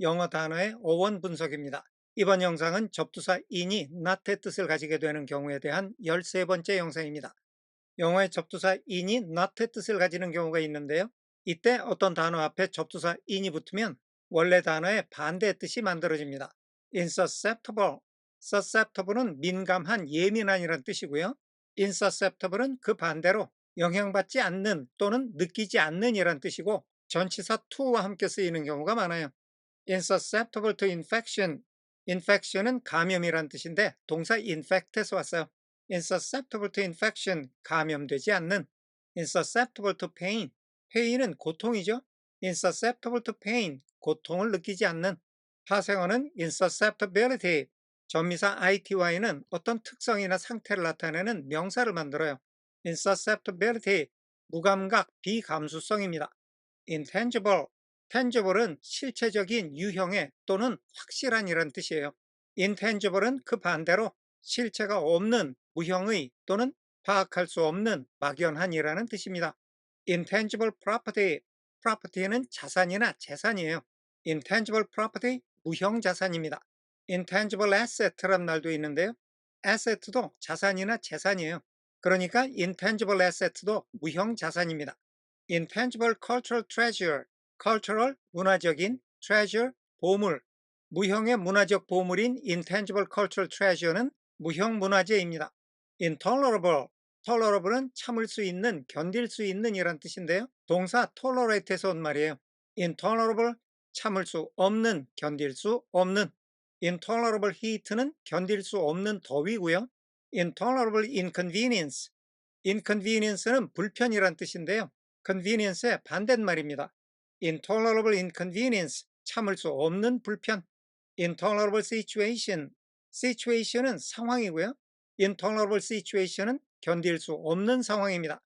영어 단어의 어원 분석입니다. 이번 영상은 접두사 in이 not의 뜻을 가지게 되는 경우에 대한 13번째 영상입니다. 영어의 접두사 in이 not의 뜻을 가지는 경우가 있는데요. 이때 어떤 단어 앞에 접두사 in이 붙으면 원래 단어의 반대의 뜻이 만들어집니다. insusceptible, susceptible은 민감한, 예민한이란 뜻이고요. insusceptible은 그 반대로 영향받지 않는 또는 느끼지 않는 이란 뜻이고 전치사 to와 함께 쓰이는 경우가 많아요. Insusceptible to infection, infection은 감염이란 뜻인데 동사 infect에서 왔어요. insusceptible to infection, 감염되지 않는 insusceptible to pain, pain은 고통이죠. insusceptible to pain, 고통을 느끼지 않는 파생어는 insusceptibility, 전미사 ity는 어떤 특성이나 상태를 나타내는 명사를 만들어요. insusceptibility, 무감각, 비감수성입니다. intangible, tangible은 실체적인 유형의 또는 확실한 이란 뜻이에요. intangible은 그 반대로 실체가 없는 무형의 또는 파악할 수 없는 막연한이라는 뜻입니다. intangible property, property는 자산이나 재산이에요. intangible property, 무형 자산입니다. intangible asset란 말도 있는데요. asset도 자산이나 재산이에요. 그러니까 intangible asset도 무형 자산입니다. intangible cultural treasure, cultural 문화적인 treasure 보물, 무형의 문화적 보물인 intangible cultural treasure는 무형 문화재입니다. intolerable, tolerable은 참을 수 있는, 견딜 수 있는 이란 뜻인데요. 동사 tolerate에서 온 말이에요. intolerable, 참을 수 없는, 견딜 수 없는. intolerable heat는 견딜 수 없는 더위고요. intolerable inconvenience, inconvenience는 불편이란 뜻인데요. convenience의 반대말입니다. Intolerable inconvenience, 참을 수 없는 불편. intolerable situation, situation은 상황이고요. intolerable situation은 견딜 수 없는 상황입니다.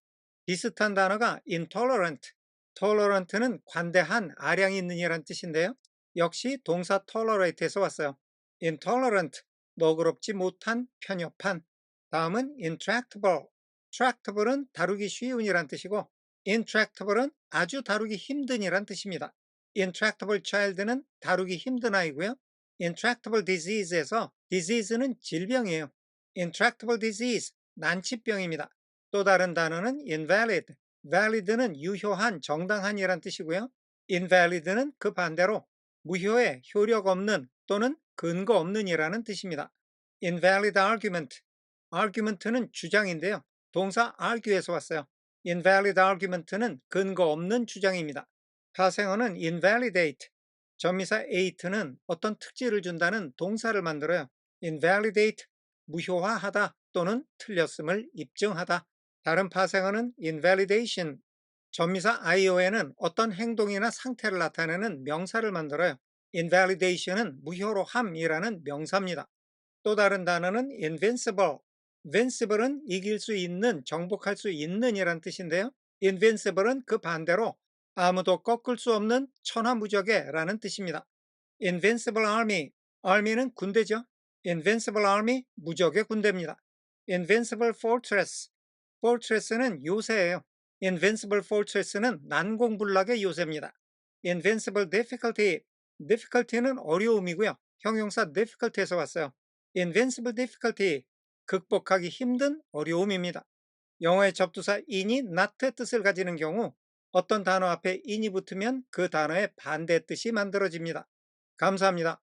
비슷한 단어가 intolerant, tolerant는 관대한, 아량이 있는 이란 뜻인데요. 역시 동사 tolerate에서 왔어요. intolerant, 너그럽지 못한, 편협한. 다음은 intractable, tractable은 다루기 쉬운이란 뜻이고 intractable은 아주 다루기 힘든이란 뜻입니다. intractable child는 다루기 힘든 아이고요. intractable disease에서 disease는 질병이에요. intractable disease, 난치병입니다. 또 다른 단어는 invalid, valid는 유효한, 정당한이란 뜻이고요. invalid는 그 반대로 무효의, 효력 없는 또는 근거 없는 이라는 뜻입니다. invalid argument, argument는 주장인데요. 동사 argue에서 왔어요. Invalid argument는 근거 없는 주장입니다. 파생어는 invalidate, 전미사 ate는 어떤 특질을 준다는 동사를 만들어요. invalidate, 무효화하다 또는 틀렸음을 입증하다. 다른 파생어는 invalidation, 전미사 io에는 어떤 행동이나 상태를 나타내는 명사를 만들어요. invalidation은 무효로 함이라는 명사입니다. 또 다른 단어는 invincible, invincible은 이길 수 있는, 정복할 수 있는 이란 뜻인데요. invincible은 그 반대로 아무도 꺾을 수 없는 천하무적의 라는 뜻입니다. invincible army, army는 군대죠. invincible army, 무적의 군대입니다. invincible fortress, fortress는 요새예요. invincible fortress는 난공불락의 요새입니다. invincible difficulty, difficulty는 어려움이고요. 형용사 difficulty에서 왔어요. invincible difficulty, 극복하기 힘든 어려움입니다. 영어의 접두사 in이 not의 뜻을 가지는 경우 어떤 단어 앞에 in이 붙으면 그 단어의 반대 뜻이 만들어집니다. 감사합니다.